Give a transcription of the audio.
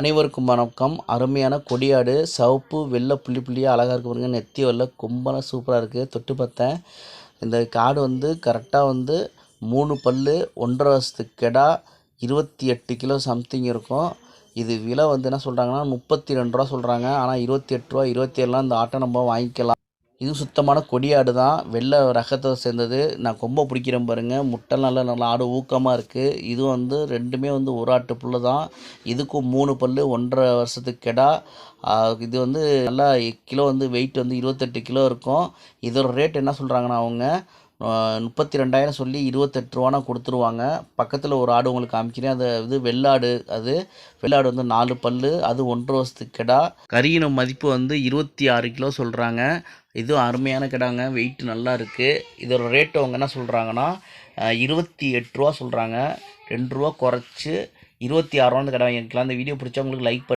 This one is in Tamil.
அனைவருக்கும் வணக்கம். அருமையான கொடியாடு சிவப்பு வெள்ளை புள்ளி புள்ளியாக அழகாக இருக்கு பாருங்க. நெத்தி வெள்ளை கும்பலாக சூப்பராக இருக்குது தொட்டு பார்த்தேன். இந்த காடு வந்து கரெக்டாக வந்து மூணு பல் ஒன்றரை வருஷத்துக்கு கெடா இருபத்தி எட்டு கிலோ சம்திங் இருக்கும். இது விலை வந்து என்ன சொல்கிறாங்கன்னா முப்பத்தி ரெண்டு ரூபா சொல்கிறாங்க ஆனால் இருபத்தி எட்டு ரூபா இருபத்தி ஏழுலாம் இந்த ஆட்டை நம்ம வாங்கிக்கலாம். இது சுத்தமான கொடியாடு தான். வெள்ளை ரகத்தை சேர்ந்தது. நான் கொம்பை பிடிக்கிறேன் பாருங்கள் முட்டை நல்லா நல்லா ஆடு ஊக்கமாக இருக்குது இது வந்து ரெண்டுமே வந்து ஒரு ஆட்டு புல்லு தான். இதுக்கும் மூணு பல் ஒன்றரை வருஷத்துக்கு கெடா. இது வந்து நல்லா கிலோ வந்து வெயிட் வந்து இருபத்தெட்டு கிலோ இருக்கும். இதோட ரேட் என்ன சொல்கிறாங்கன்னா அவங்க முப்பத்தி ரெண்டாயிரம் சொல்லி இருபத்தெட்டு ரூபானா கொடுத்துருவாங்க. பக்கத்தில் ஒரு ஆடு உங்களுக்கு காமிக்கிறேன். அது இது வெள்ளாடு அது. வெள்ளாடு வந்து நாலு பல் அது ஒன்றரை வருஷத்துக்கு கெடா. கரியினம் மதிப்பு வந்து இருபத்தி ஆறு கிலோ சொல்கிறாங்க இதுவும் அருமையான கிடாங்க. வெயிட் நல்லா இருக்குது இதோட ரேட்டு அவங்க என்ன சொல்கிறாங்கன்னா இருபத்தி எட்டு ரூபா சொல்கிறாங்க ரெண்டு ரூபா குறைச்சி இருபத்தி ஆறு ரூபா கிடா வாங்கிக்கலாம் இந்த வீடியோ பிடிச்சா உங்களுக்கு லைக்